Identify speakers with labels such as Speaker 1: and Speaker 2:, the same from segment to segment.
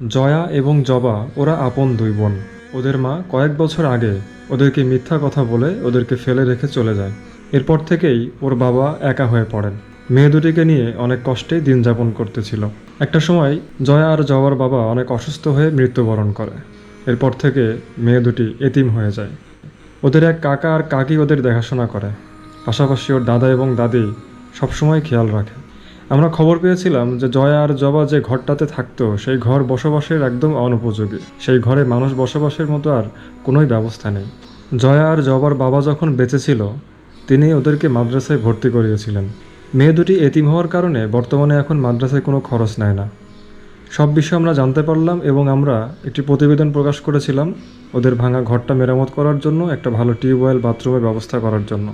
Speaker 1: জয়া এবং জবা, ওরা আপন দুই বোন। ওদের মা কয়েক বছর আগে ওদেরকে মিথ্যা কথা বলে ওদেরকে ফেলে রেখে চলে যায়। এরপর থেকেই ওর বাবা একা হয়ে পড়েন। মেয়ে দুটিকে নিয়ে অনেক কষ্টে দিন যাপন করতেছিল। একটা সময় জয়া আর জবার বাবা অনেক অসুস্থ হয়ে মৃত্যুবরণ করে। এরপর থেকে মেয়ে দুটি এতিম হয়ে যায়। ওদের এক কাকা আর কাকি ওদের দেখাশোনা করে। পাশাপাশি ওর দাদা এবং দাদি সবসময় খেয়াল রাখে। আমরা খবর পেয়েছিলাম যে জয়া আর জবা যে ঘরটাতে থাকতো, সেই ঘর বসবাসের একদম অনুপযোগী। সেই ঘরে মানুষ বসবাসের মতো আর কোনোই ব্যবস্থা নেই। জয়া আর জবার বাবা যখন বেঁচে ছিল, তিনি ওদেরকে মাদ্রাসায় ভর্তি করিয়েছিলেন। মেয়ে দুটি এতিম হওয়ার কারণে বর্তমানে এখন মাদ্রাসায় কোনো খরচ নেয় না। সব বিষয়ে আমরা জানতে পারলাম এবং আমরা একটি প্রতিবেদন প্রকাশ করেছিলাম ওদের ভাঙা ঘরটা মেরামত করার জন্য, একটা ভালো টিউবওয়েল, বাথরুমের ব্যবস্থা করার জন্য।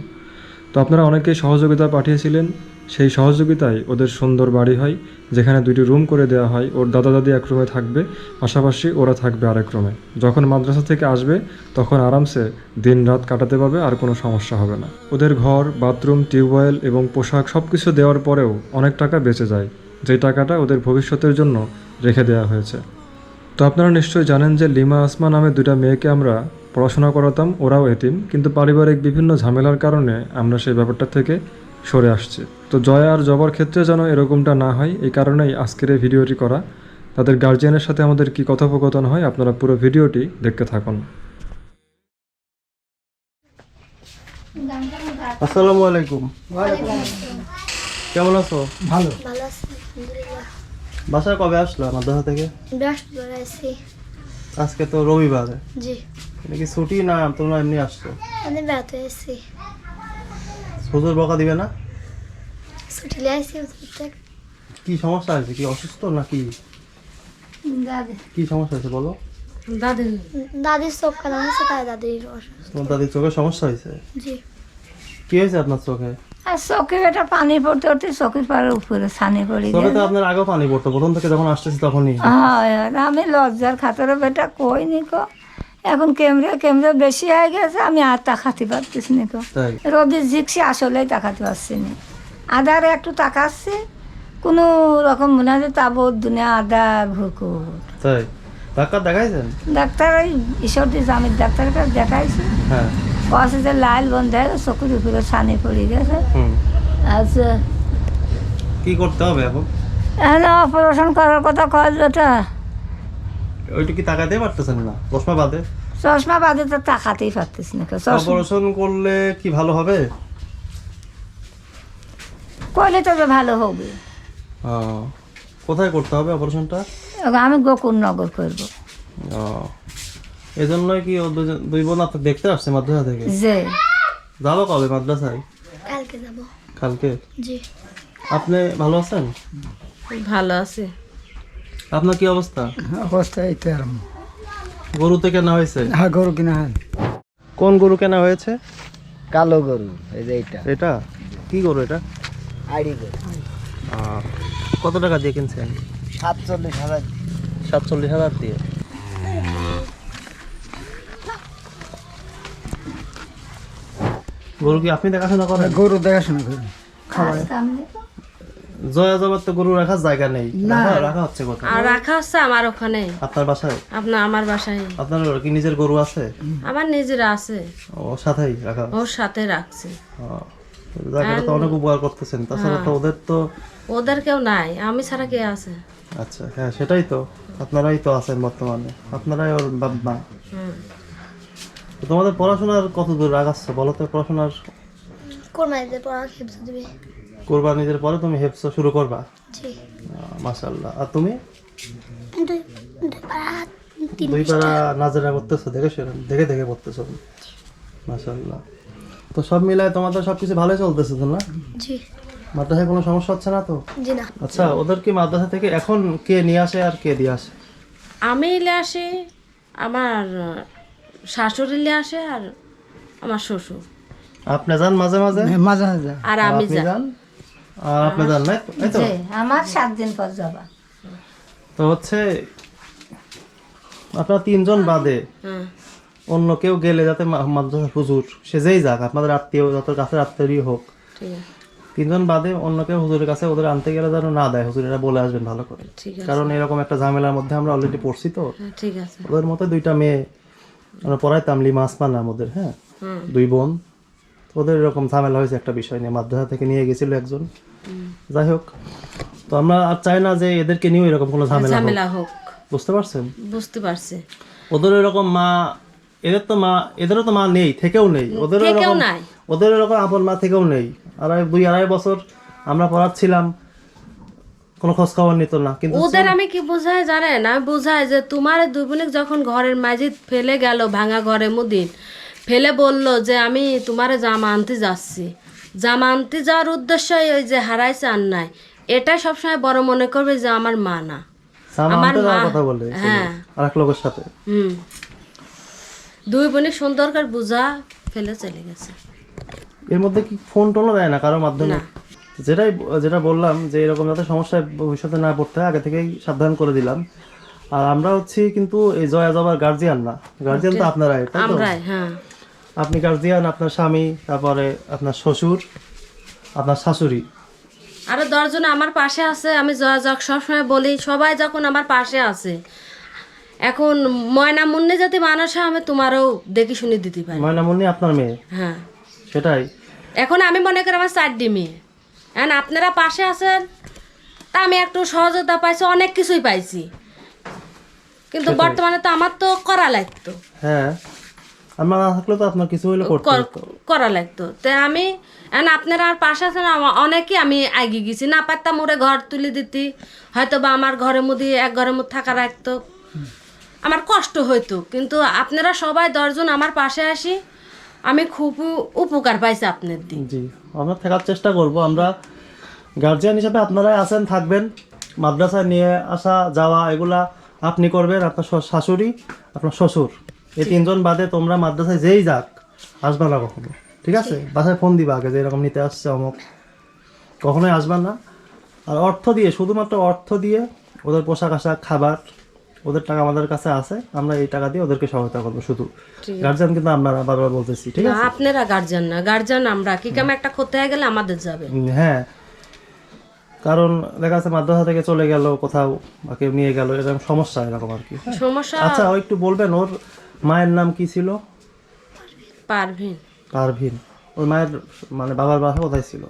Speaker 1: আপনারা অনেকেই সহযোগিতা পাঠিয়েছিলেন। সেই সহযোগিতায় ওদের সুন্দর বাড়ি হয়, যেখানে দুইটি রুম করে দেওয়া হয়। ওর দাদা দাদি এক রুমে থাকবে, পাশাপাশি ওরা থাকবে আরেক রুমে। যখন মাদ্রাসা থেকে আসবে, তখন আরামসে দিন রাত কাটাতে পারবে, আর কোনো সমস্যা হবে না। ওদের ঘর, বাথরুম, টিউবওয়েল এবং পোশাক সব কিছু দেওয়ার পরেও অনেক টাকা বেঁচে যায়। যে টাকাটা ওদের ভবিষ্যতের জন্য রেখে দেওয়া হয়েছে। তো আপনারা নিশ্চয়ই জানেন যে লিমা আসমা নামে দুইটা মেয়েকে আমরা পড়াশোনা করাতাম ওরাও এতিম কিন্তু পারিবারিক বিভিন্ন ঝামেলার কারণে আমরা সেই ব্যাপারটা থেকে সরে আসছি। তো জয়া আর জবার ক্ষেত্রে যেন এরকমটা না হয় এই কারণেই আজকের এই ভিডিওটি করা। তাদের গার্জিয়ানের সাথে আমাদের কি কথোপকথন হয় আপনারা পুরো ভিডিওটি দেখতে থাকুন।
Speaker 2: আসসালামু আলাইকুম। কেমন আছো?
Speaker 3: ভালো।
Speaker 4: ভালো আছি আলহামদুলিল্লাহ।
Speaker 2: বাসায় কবে আসলা? মাদ্রাসা থেকে? আজকে তো রবিবার।
Speaker 4: জি।
Speaker 2: এটা কি ছুটি না তোমরা এমনি আসছো?
Speaker 4: আমি বেড়াতে আছি
Speaker 2: হুজুর বকা দিবে না?
Speaker 4: ছুটি লিয়ে আইসি প্রত্যেক
Speaker 2: কি সমস্যা হয়েছে? কি অসুস্থ নাকি?
Speaker 4: দাদি।
Speaker 2: কি সমস্যা হয়েছে বলো?
Speaker 4: দাদির চোখ কানা হয়েছে তাই দাদির অসুস্থ।
Speaker 2: তোমার দাদির চোখে সমস্যা হয়েছে?
Speaker 4: জি।
Speaker 2: কি হয়েছে আপনার চোখে?
Speaker 3: আর চোখে এটা পানি পড়তে পড়তে চোখের পাড়ের উপরে ছানি পড়ে
Speaker 2: চোখে তো আপনার আগেও পানি পড়তো প্রথম থেকে যখন আসতেছি তখনই।
Speaker 3: হয় আমি লজ্জার খাতরে বেটা কই নি কো এখন কেমরে কেমরে বেশি হয়ে গেছে আমি আর তাকাতে পারতেছি না কো রবি জিগছি আসলেই তাকাতে পারছি না। আদার একটু তাকাচ্ছি কোনো রকম মনে হয় তাবৎ দুনিয়া আদার ভুকুর।
Speaker 2: তাই। ডাক্তার দেখাইছেন?
Speaker 3: ডাক্তার ওই ঈশ্বরদী জামির ডাক্তারের কাছে দেখাইছি।
Speaker 2: হ্যাঁ।
Speaker 3: কছে যে লাইল বন্ধ হয়ে গেছে, চোখের উপরে ছানি পড়ে গেছে। আচ্ছা
Speaker 2: কি করতে হবে এখন?
Speaker 3: এখন অপারেশন করার কথা কয় যেটা।
Speaker 2: ওইটা কি তাকাতে পারতেছেন না? চশমা বাদে?
Speaker 3: চশমা বাদে তো তাকাতেই পারতেছি না।
Speaker 2: অপারেশন করলে কি ভালো হবে?
Speaker 3: করলে তবে ভালো হবে।
Speaker 2: কোথায় করতে হবে অপারেশনটা?
Speaker 3: আমি গোকুলনগর করব।
Speaker 2: ও এই জন্যই কি দুই বোন আপনার দেখতে আসছে মাদ্রাসা থেকে? যাব কবে মাদ্রাসায়?
Speaker 4: কালকে যাব।
Speaker 2: কালকে?
Speaker 4: জি।
Speaker 2: আপনি ভালো আছেন?
Speaker 5: ভালো আছে।
Speaker 2: আপনার কি অবস্থা?
Speaker 6: অবস্থা এই তো এরম
Speaker 2: গরুতে কেনা হয়েছে?
Speaker 6: হ্যাঁ গরু কিনা হয়।
Speaker 2: কোন গরু কেনা হয়েছে?
Speaker 6: কালো গরু এই যে এইটা।
Speaker 2: এটা? কি গরু এটা?
Speaker 6: আইডি গরু।
Speaker 2: কত টাকা দিয়ে কিনছেন?
Speaker 6: সাতচল্লিশ হাজার।
Speaker 2: সাতচল্লিশ হাজার দিয়ে। গরু কি আপনি দেখাশোনা করেন?
Speaker 6: গরু দেখাশোনা করি।
Speaker 2: জয়া জবার তো গরু রাখার জায়গা নেই। রাখা- রাখা হচ্ছে কোথায়?
Speaker 5: আর রাখা হচ্ছে আমার ওখানে।
Speaker 2: আপনার বাসায়?
Speaker 5: আপনার আমার বাসায়।
Speaker 2: আপনার কি নিজের গরু আছে?
Speaker 5: আমার নিজের আছে।
Speaker 2: ওর সাথেই রাখা
Speaker 5: ওর সাথে রাখছে।
Speaker 2: ও, জায়গাটা তো অনেক উপকার করতেছেন। তাছাড়া তো ওদের তো
Speaker 5: ওদের কেউ নাই। আমি ছাড়া কে আছে?
Speaker 2: আচ্ছা হ্যাঁ সেটাই তো। আপনারাই তো আছেন বর্তমানে। আপনারাই ওর বাবা তোমাদের পড়াশোনার কত দূর আগাচ্ছ বলো তো পড়াশোনার?
Speaker 4: কোরবানিতে পড়া খেপছে দিবে।
Speaker 2: কোরবানিদের পরে তুমি হেফস শুরু করবা?
Speaker 4: জি।
Speaker 2: মাসাল্লাহ আর তুমি?
Speaker 4: দুই
Speaker 2: পারা নাজেরা করতেছো দেখে সেরকম দেখে দেখে পড়তেছো। মাসাল্লাহ তো সব মিলায় তোমাদের সব কিছু ভালোই চলতেছে তো না?
Speaker 4: জি।
Speaker 2: মাদ্রাসায় কোনো সমস্যা হচ্ছে না তো?
Speaker 4: জি না।
Speaker 2: আচ্ছা ওদের কি মাদ্রাসা থেকে এখন কে নিয়ে আসে আর কে দিয়ে আসে?
Speaker 5: আমি এলে আসি আমার শাশুড়ি এলে আসে আর আমার শ্বশুর।
Speaker 2: আপনি যান মাঝে মাঝে?
Speaker 6: মাঝে মাঝে।
Speaker 5: আর আমি
Speaker 2: যান। আর আপনি যান? এই তো?
Speaker 3: আমার সাত দিন পর যাবা।
Speaker 2: তো হচ্ছে আপনার তিনজন বাদে
Speaker 5: হ্যাঁ
Speaker 2: অন্য কেউ গেলে যাতে মাদ্রাসা হুজুর সে যেই যাক আপনাদের আত্মীয় যত কাছের আত্মীয়ই হোক। তিনজন বাদে অন্য কেউ হুজুরের কাছে ওদের আনতে গেলে যেন না দেয় হুজুর হুজুরেরা বলে আসবেন ভালো করে। কারণ এরকম একটা ঝামেলার মধ্যে আমরা অলরেডি পড়ছি তো।
Speaker 5: হ্যাঁ, ঠিক আছে।
Speaker 2: ওদের মতো দুইটা মেয়ে আমরা পড়াইতাম লিমা আসমান নাম ওদের হ্যাঁ দুই বোন। ওদের এরকম ঝামেলা হয়েছে একটা বিষয় নিয়ে। মাদ্রাসা থেকে নিয়ে গেছিল একজন। যাই হোক তো আমরা আর চাই না যে এদেরকে নিয়েও এরকম কোনো ঝামেলা হোক। বুঝতে পারছেন?
Speaker 5: বুঝতে পারছি।
Speaker 2: ওদের এরকম মা এদের তো মা এদেরও তো মা নেই থেকেও নেই। ওদের এরকম ওদের এরকম আপন মা থেকেও নেই। আড়াই দুই আড়াই বছর আমরা পড়াচ্ছিলাম। কোনো খোঁজ খবর নিত না কিন্তু
Speaker 5: ওদের আমি কি বোঝাই জানেন? আমি বোঝাই যে তোমার দুই বোনিক যখন ঘরের মাঝে ফেলে গেল ভাঙা ঘরে মুদিন ফেলে বলল যে আমি তোমারে জামা আনতে যাচ্ছি। জামা আনতে যাওয়ার উদ্দেশ্য ওই যে হারাইছে আর নাই। এটাই সবসময় বড় মনে করবে যে আমার মা না। আমার মা-
Speaker 2: কথা বলে
Speaker 5: হ্যাঁ।
Speaker 2: আর লোকের সাথে।
Speaker 5: হুম। দুই সুন্দর করে বুঝা ফেলে চলে গেছে।
Speaker 2: এর মধ্যে কি ফোন টোনও দেয় না কারোর মাধ্যমে। যেটাই যেটা বললাম যে এরকম যাতে সমস্যায় ভবিষ্যতে না পড়তে হয় আগে থেকেই সাবধান করে দিলাম। আর আমরা হচ্ছি কিন্তু এই জয়া জবার গার্জিয়ান না। গার্জিয়ান তো আপনারাই তাই তো?
Speaker 5: হ্যাঁ।
Speaker 2: আপনি গার্জিয়ান আপনার স্বামী তারপরে আপনার শ্বশুর আপনার শাশুড়ি।
Speaker 5: আরও দশজন আমার পাশে আছে আমি জয়া জক সবসময় বলি সবাই যখন আমার পাশে আছে। এখন ময়না মুন্নি যাতে মানুষ আমি তোমারও দেখি শুনে দিতে পারি।
Speaker 2: ময়নামণি আপনার মেয়ে?
Speaker 5: হ্যাঁ।
Speaker 2: সেটাই।
Speaker 5: এখন আমি মনে করি আমার চারটি মেয়ে। এখন আপনারা পাশে আছেন? তা আমি একটু সহযোগিতা পাইছি অনেক কিছুই পাইছি। কিন্তু বর্তমানে তো আমার তো করা লাগতো।
Speaker 2: হ্যাঁ আমার না থাকলে তো আপনার কিছু হইলে
Speaker 5: করা লাগতো। তো আমি এখন আপনারা আর পাশে আছেন অনেকে আমি এগিয়ে গেছি। না পারতাম ওরে ঘর তুলে দিতি। হয়তো বা আমার ঘরের মধ্যে এক ঘরের মধ্যে থাকা রাখতো আমার কষ্ট হইতো। কিন্তু আপনারা সবাই দশজন আমার পাশে আসি। আমি খুব উপকার পাইছি আপনার দিন
Speaker 2: জি আমরা থাকার চেষ্টা করব। আমরা গার্জিয়ান হিসাবে আপনারাই আছেন থাকবেন। মাদ্রাসায় নিয়ে আসা যাওয়া এগুলা আপনি করবেন। আপনার শাশুড়ি আপনার শ্বশুর। এই তিনজন বাদে তোমরা মাদ্রাসায় যেই যাক আসবা না কখনো। ঠিক আছে? বাসায় ফোন দিবা আগে যে এরকম নিতে আসছে অমুক। কখনোই আসবা না। আর অর্থ দিয়ে শুধুমাত্র অর্থ দিয়ে ওদের পোশাক আশাক খাবার ওদের টাকা আমাদের কাছে আছে আমরা এই টাকা দিয়ে ওদেরকে সহায়তা করব শুধু। গার্জিয়ান কিন্তু আপনারা বারবার বলতেছি ঠিক আছে?
Speaker 5: আপনারা গার্জিয়ান না গার্জিয়ান আমরা। কি কাম একটা ক্ষতি হয়ে গেলে আমাদের যাবে।
Speaker 2: হ্যাঁ। কারণ দেখা যাচ্ছে মাদ্রাসা থেকে চলে গেল কোথাও বা কেউ নিয়ে গেল এরকম সমস্যা এরকম আর কি।
Speaker 5: সমস্যা
Speaker 2: আচ্ছা ও একটু বলবেন ওর মায়ের নাম কি ছিল?
Speaker 5: পারভিন।
Speaker 2: পারভিন। ওর মায়ের মানে বাবার বাসা কোথায় ছিল?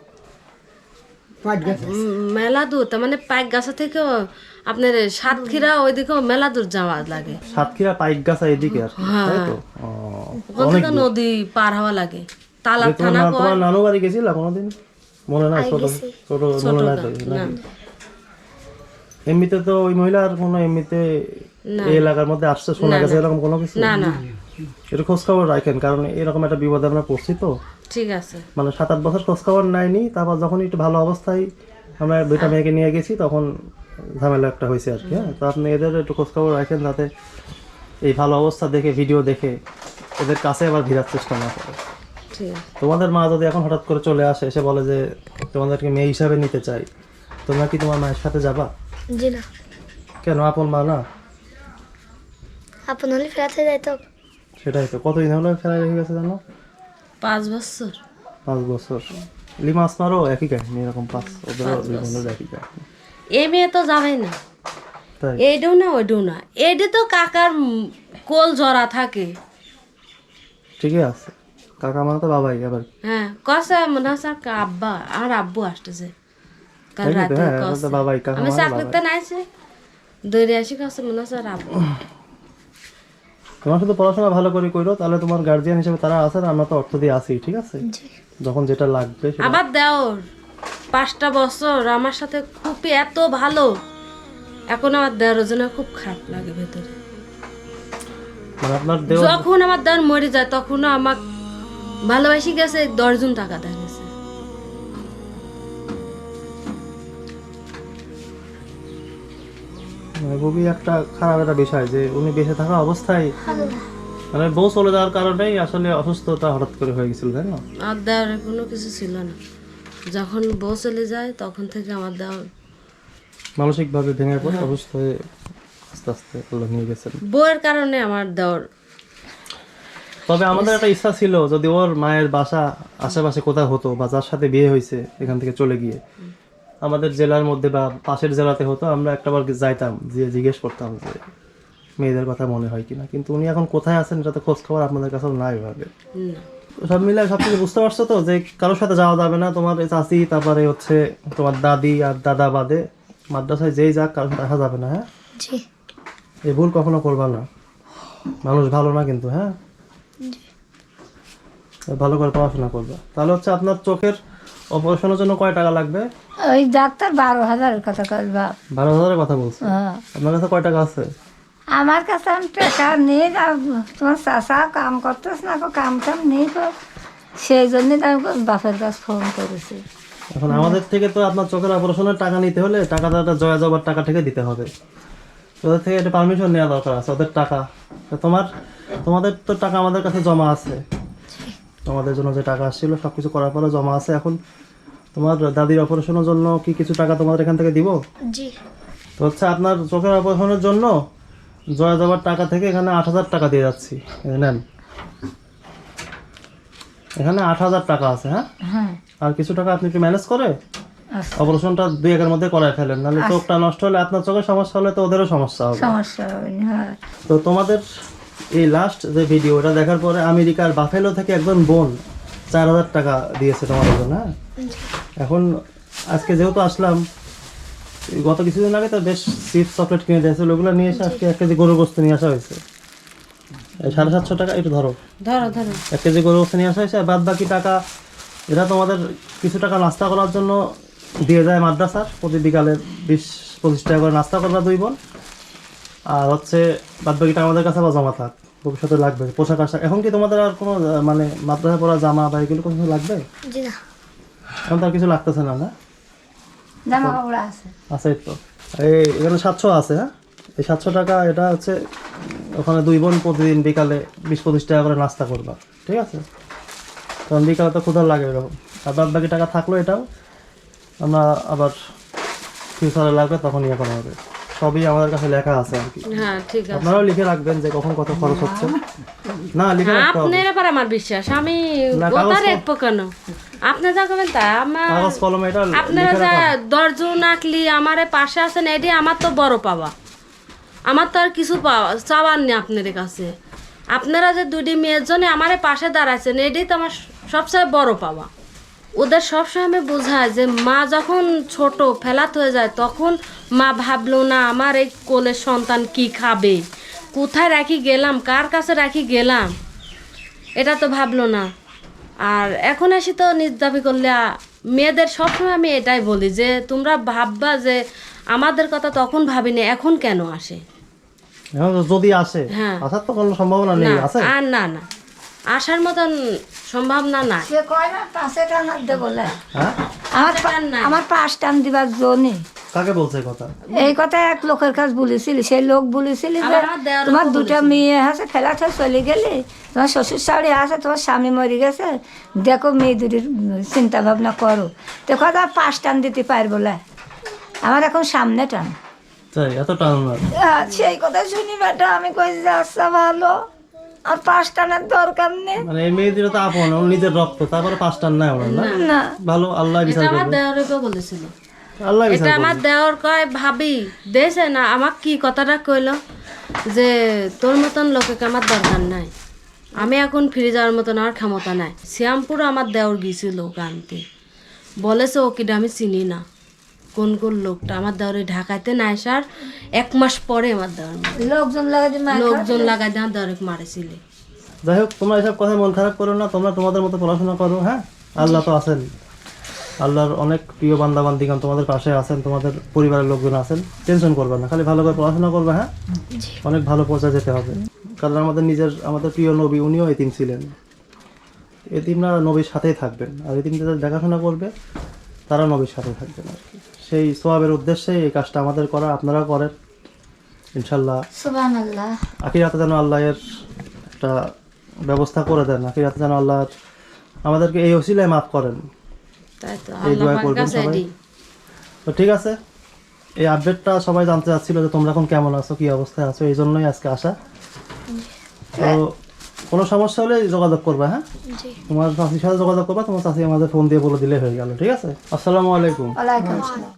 Speaker 5: মেলা দূর তার মানে পাইক গাছা থেকেও আপনার সাতক্ষীরা ওইদিকেও মেলা দূর যাওয়া লাগে।
Speaker 2: সাতক্ষীরা পাইকগাছা এদিকে আর কি, তাই তো? ও,
Speaker 5: ওখান নদী পার হওয়া লাগে।
Speaker 2: তোমার
Speaker 5: থানা
Speaker 2: তোমার নানু বাড়ি গেছিলা কোনোদিন? মনে নাই ছোট ছোট মনে নাই এমনিতে তো ওই মহিলার কোনো এমনিতে এই এলাকার মধ্যে আসছে শোনা গেছে এরকম কোনো কিছু?
Speaker 5: না না।
Speaker 2: এটা খোঁজ খবর রাখেন কারণ এরকম একটা বিপদে আমরা পড়ছি তো।
Speaker 5: ঠিক আছে।
Speaker 2: মানে সাত আট বছর খোঁজ খবর নেয়নি তারপর যখন একটু ভালো অবস্থায় আমরা দুইটা মেয়েকে নিয়ে গেছি তখন ঝামেলা একটা হয়েছে আর কি হ্যাঁ। তো আপনি এদের একটু খোঁজ খবর রাখেন যাতে এই ভালো অবস্থা দেখে ভিডিও দেখে এদের কাছে আবার ভিড়ার চেষ্টা না করে। তোমাদের মা যদি এখন হঠাৎ করে চলে আসে এসে বলে যে তোমাদেরকে মেয়ে হিসাবে নিতে চাই তোমরা কি তোমার মায়ের সাথে যাবা?
Speaker 4: জি না।
Speaker 2: কেন আপন মা না?
Speaker 4: আপন হলে ফেরাতে যাই তো
Speaker 2: সেটাই তো কতদিন হলো ফেরাই রেখে গেছে জানো?
Speaker 5: পাঁচ বছর।
Speaker 2: পাঁচ বছর। লিমা আসমারও একই কাহিনী এরকম পাঁচ ওদেরও জীবনের একই কাহিনী।
Speaker 5: এ মেয়ে তো যাবে না। এইটাও না ওইটাও না। এইটা তো কাকার কোল জরা থাকে।
Speaker 2: ঠিকই আছে। কাকা মা তো বাবাই আবার।
Speaker 5: হ্যাঁ কসে মনে আর আব্বা আর আব্বু আসতেছে। কাল রাতে
Speaker 2: হ্যাঁ,
Speaker 5: কসে।
Speaker 2: বাবাই, কাকা
Speaker 5: আমি চাকরিতে নাইছে দৌড়ে আসি কাছে মনে আর আব্বু।
Speaker 2: তোমার শুধু পড়াশোনা ভালো করে করো তাহলে তোমার গার্জিয়ান হিসেবে তারা আছে আমরা তো অর্থ দিয়ে আসি ঠিক আছে? যখন যেটা লাগবে
Speaker 5: আবার দেওর পাঁচটা বছর আমার সাথে খুবই এত ভালো। এখন আমার দেওয়ার জন্য খুব খারাপ লাগে ভেতরে।
Speaker 2: মানে আপনার দেও
Speaker 5: যখন আমার দেওয়ার মরে যায় তখনও আমার ভালোবাসি গেছে দশজন টাকা দেয়
Speaker 2: খুবই একটা খারাপ একটা বিষয় যে উনি বেঁচে থাকা অবস্থায় মানে বউ চলে যাওয়ার কারণেই আসলে অসুস্থতা হঠাৎ করে হয়ে গেছিল তাই না?
Speaker 5: আর দেওয়ার কোনো কিছু ছিল না। যখন বউ চলে যায় তখন থেকে আমার দেওয়ার
Speaker 2: মানসিকভাবে ভেঙে পড়ে অসুস্থ হয়ে আস্তে আস্তে আল্লাহ নিয়ে গেছেন।
Speaker 5: বউয়ের কারণে আমার দেওয়ার
Speaker 2: তবে আমাদের একটা ইচ্ছা ছিল যদি ওর মায়ের বাসা আশেপাশে কোথাও হতো বা যার সাথে বিয়ে হয়েছে এখান থেকে চলে গিয়ে। আমাদের জেলার মধ্যে বা পাশের জেলাতে হতো আমরা একটাবার যাইতাম যে জিজ্ঞেস করতাম যে মেয়েদের কথা মনে হয় কিনা। কিন্তু উনি এখন কোথায় আছেন এটা তো খোঁজ খবর আপনাদের কাছেও নাই ভাবে সব মিলে সব কিছু বুঝতে পারছ তো যে কারোর সাথে যাওয়া যাবে না তোমার এই চাচি তারপরে হচ্ছে তোমার দাদি আর দাদা বাদে মাদ্রাসায় যেই যাক কারোর সাথে দেখা যাবে না হ্যাঁ?
Speaker 4: জি।
Speaker 2: এই ভুল কখনো করবা না। মানুষ ভালো না কিন্তু হ্যাঁ? ভালো করে পড়াশোনা করবে। তাহলে হচ্ছে আপনার চোখের অপারেশনের জন্য কয় টাকা লাগবে?
Speaker 3: ওই ডাক্তার বারো হাজারের কথা কল বাপ।
Speaker 2: বারো হাজারের কথা বলছে?
Speaker 3: হ্যাঁ।
Speaker 2: আপনার কাছে কয় টাকা আছে?
Speaker 3: আমার কাছে আমি টাকা নেই আর তোমার চাষা কাম করতেছ না কাম টাম নেই গো। সেই জন্যই তো আমি বাপের কাছে ফোন করেছি।
Speaker 2: এখন আমাদের থেকে তো আপনার চোখের অপারেশনের টাকা নিতে হলে টাকাটা একটা জয়া জবার টাকা থেকে দিতে হবে। ওদের থেকে একটা পারমিশন নেওয়া দরকার আছে ওদের টাকা। তো তোমার তোমাদের তো টাকা আমাদের কাছে জমা আছে। তোমাদের জন্য যে টাকা আসছিল সব কিছু করার পরে জমা আছে এখন। তোমার দাদির অপারেশনের জন্য কি কিছু টাকা তোমাদের এখান থেকে দিব?
Speaker 4: জি।
Speaker 2: তো হচ্ছে আপনার চোখের অপারেশনের জন্য জয়া জবার টাকা থেকে এখানে আট হাজার টাকা দিয়ে যাচ্ছি। নেন। এখানে আট হাজার টাকা আছে হ্যাঁ?
Speaker 3: হ্যাঁ।
Speaker 2: আর কিছু টাকা আপনি একটু ম্যানেজ করে
Speaker 3: আচ্ছা।
Speaker 2: অপারেশনটা দুই একের মধ্যে করায় ফেলেন। নাহলে চোখটা নষ্ট হলে আপনার চোখের সমস্যা হলে তো ওদেরও সমস্যা হবে।
Speaker 3: সমস্যা হবে হ্যাঁ।
Speaker 2: তো তোমাদের এই লাস্ট যে ভিডিও এটা দেখার পরে আমেরিকার বাফেলো থেকে একজন বোন চার হাজার টাকা দিয়েছে তোমাদের জন্য হ্যাঁ? এখন আজকে যেহেতু আসলাম গত কিছুদিন আগে তো বেশ চিপস চকলেট কিনে দিয়েছিল ওগুলো নিয়ে এসে আজকে এক কেজি গরুর গোস্ত নিয়ে আসা হয়েছে। সাড়ে সাতশো টাকা একটু ধরো।
Speaker 5: ধরো ধরো।
Speaker 2: এক কেজি গরু গোস্ত নিয়ে আসা হয়েছে আর বাদ বাকি টাকা এরা তোমাদের কিছু টাকা নাস্তা করার জন্য দিয়ে যায় মাদ্রাসার। প্রতি বিকালে বিশ পঁচিশ টাকা করে নাস্তা করবা দুই বোন। আর হচ্ছে বাদ বাকি টাকা আমাদের কাছে আবার জমা থাক ভবিষ্যতে লাগবে। পোশাক আশাক এখন কি তোমাদের আর কোনো মানে মাদ্রাসা পড়া জামা বা এগুলো কোনো লাগবে?
Speaker 4: জি না।
Speaker 2: এখন তো আর কিছু লাগতেছে না না?
Speaker 3: জামা কাপড় আছে।
Speaker 2: আছে তো। এই এখানে সাতশো আছে হ্যাঁ? এই সাতশো টাকা এটা হচ্ছে ওখানে দুই বোন প্রতিদিন বিকালে বিশ পঁচিশ টাকা করে নাস্তা করবা ঠিক আছে? কারণ বিকালে তো ক্ষুধার লাগে এরকম। আর বাদ বাকি টাকা থাকল এটাও আমরা আবার ফিউচারে লাগবে তখন ইয়ে করা হবে। সবই আমাদের কাছে লেখা আছে আর কি।
Speaker 5: হ্যাঁ ঠিক আছে।
Speaker 2: আপনারাও লিখে রাখবেন যে কখন কত খরচ হচ্ছে। না লিখে রাখতে হবে।
Speaker 5: আপনার আমার বিশ্বাস আমি
Speaker 2: না,
Speaker 5: ওটা
Speaker 2: কাগজ তো-
Speaker 5: রাখব কেন? আপনি যা করবেন তা আমার
Speaker 2: কাগজ কলমে এটা
Speaker 5: আপনারা যা
Speaker 2: রাখা
Speaker 5: দশজন আঁকলি আমার পাশে আছেন এটি আমার তো বড় পাওয়া। আমার তো আর কিছু পাওয়া চাওয়ার নেই আপনাদের কাছে। আপনারা যে দুটি মেয়ের জন্য আমার পাশে দাঁড়াচ্ছেন এটাই তো আমার সবচেয়ে বড় পাওয়া। ওদের সবসময় আমি বোঝায় যে মা যখন ছোট ফেলাত হয়ে যায় তখন মা ভাবলো না আমার এই কোলের সন্তান কি খাবে? কোথায় রাখি গেলাম? কার কাছে রাখি গেলাম? এটা তো ভাবলো না। আর এখন এসে তো নিজ দাবি করলে মেয়েদের সবসময় আমি এটাই বলি যে তোমরা ভাববা যে আমাদের কথা তখন ভাবিনি এখন কেন আসে?
Speaker 2: যদি আসে
Speaker 5: হ্যাঁ।
Speaker 2: আসার তো কোনো সম্ভাবনা নেই আছে?
Speaker 5: আর না না। আসার মতন সম্ভাবনা নাই।
Speaker 3: সে কয় না পাঁচে টানার দে বলে।
Speaker 2: হ্যাঁ?
Speaker 3: আমার পা-
Speaker 5: টান নাই।
Speaker 3: আমার পাঁচ টান দিবার জন্যে
Speaker 2: কাকে বলছে এই কথা?
Speaker 3: এই কথা এক লোকের কাছে বলেছিল সেই লোক বলেছিল যে
Speaker 5: আমার
Speaker 3: তোমার দুটা মেয়ে আছে ফেলা থেকে চলে গেলে তোমার শ্বশুর শাড়ি আছে তোমার স্বামী মরে গেছে। দেখো মেয়ে দুটির চিন্তা ভাবনা করো। তো কথা পাঁচ টান দিতে পারব না আমার এখন সামনে টান।
Speaker 2: তাই এত টান
Speaker 3: সেই কথা শুনি বেটা আমি কই যে আচ্ছা ভালো। আর পাঁচ টানের দরকার নেই।
Speaker 2: মানে এই মেয়েদের তো আপন ওর নিজের রক্ত তারপরে পাঁচ টান নাই ওনার না?
Speaker 3: না।
Speaker 2: ভালো আল্লাহ বিচার
Speaker 5: এটা আমার
Speaker 2: করবে।
Speaker 5: দেওয়ারকে বলেছিল।
Speaker 2: আল্লাহ বিচার
Speaker 5: এটা আমার দেওয়ার কয় ভাবি দেছে না আমার কি কথাটা কইলো? যে তোর মতন লোকেকে আমার দরকার নাই। আমি এখন ফিরে যাওয়ার মতন আর ক্ষমতা নাই। শ্যামপুর আমার দেওর গিয়েছিল ওকে আনতে। বলেছে ওকিটা আমি চিনি না। কোন কোন লোকটা আমার দেওয়ারে ঢাকাইতে না আসার এক মাস পরে আমার দেওয়ার মারে।
Speaker 3: লোকজন লাগে যে মার
Speaker 5: লোকজন লাগাই দিয়ে আমার দেওয়ারে মারেছিলে।
Speaker 2: যাই হোক তোমরা এসব কথা মন খারাপ করো না তোমরা তোমাদের মতো পড়াশোনা করো হ্যাঁ? আল্লাহ তো আছেন। আল্লাহর অনেক প্রিয় বান্দা বান্দিগান তোমাদের পাশে আছেন তোমাদের পরিবারের লোকজন আছেন টেনশন করবে না খালি ভালো করে পড়াশোনা করবে হ্যাঁ? অনেক ভালো পর্যায়ে যেতে হবে। কারণ আমাদের নিজের আমাদের প্রিয় নবী উনিও এতিম ছিলেন। এতিমরা নবীর সাথেই থাকবেন আর এতিমদের দেখাশোনা করবে তারা নবীর সাথে থাকবেন আর কি। সেই সোয়াবের উদ্দেশ্যে এই কাজটা আমাদের করা আপনারা করেন। ইনশাল্লাহ।
Speaker 3: আল্লাহ
Speaker 2: আখিরাতে যেন আল্লাহের একটা ব্যবস্থা করে দেন। আখিরাতে যেন আল্লাহ আমাদেরকে এই ওসিলায় মাফ করেন।
Speaker 5: তো
Speaker 2: এই দোয়া করবেন সবাই। তো ঠিক আছে এই আপডেটটা সবাই জানতে চাচ্ছিল যে তোমরা এখন কেমন আছো কি অবস্থায় আছো এই জন্যই আজকে আসা। তো কোনো সমস্যা হলে যোগাযোগ করবে হ্যাঁ? তোমার চাষির সাথে যোগাযোগ করবা তোমার চাষি আমাদের ফোন দিয়ে বলে দিলে হয়ে গেল ঠিক আছে? আসসালামু আলাইকুম।